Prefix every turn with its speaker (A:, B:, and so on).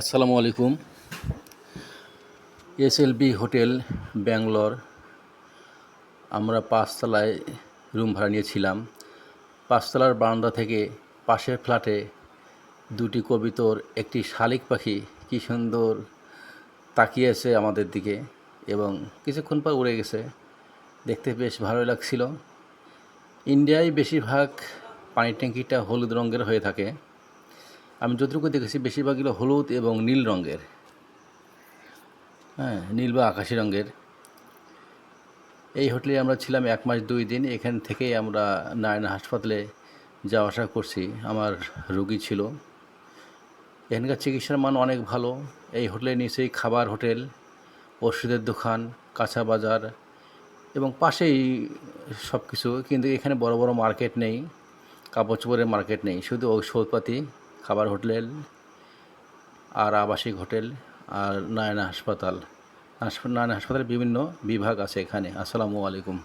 A: আসসালামু আলাইকুম। SLB hotel, Bangalore. আমরা পাঁচতলায় রুম ভাড়া নিয়েছিলাম। পাঁচতলার বারান্দা থেকে পাশের ফ্ল্যাটে দুটি কবিতর, একটি শালিক পাখি, কী সুন্দর তাকিয়েছে আমাদের দিকে এবং কিছুক্ষণ পর উড়ে গেছে। দেখতে বেশ ভালোই লাগছিল। ইন্ডিয়ায় বেশিরভাগ পানির ট্যাঙ্কিটা হলুদ রঙের হয়ে থাকে। আমি যতটুকু দেখেছি বেশিরভাগগুলো হলুদ এবং নীল রঙের। হ্যাঁ নীল বা আকাশি রঙের। এই হোটেলে আমরা ছিলাম এক মাস দুই দিন। এখান থেকেই আমরা নারায়ণ হাসপাতালে যাওয়া আসা করছি। আমার রুগী ছিল। এখানকার চিকিৎসার মান অনেক ভালো। এই হোটেলের নিচেই খাবার হোটেল, ওষুধের দোকান, কাঁচা বাজার এবং পাশেই সব কিছু কিন্তু এখানে বড় বড় মার্কেট নেই, কাপড় চোপড়ের মার্কেট নেই, শুধু ঔষধপাতি। খাবার হোটেল, আর আবাসিক হোটেল, আর নয়না হাসপাতাল। নয়না হাসপাতালের বিভিন্ন বিভাগ আছে এখানে। আসসালামু আলাইকুম।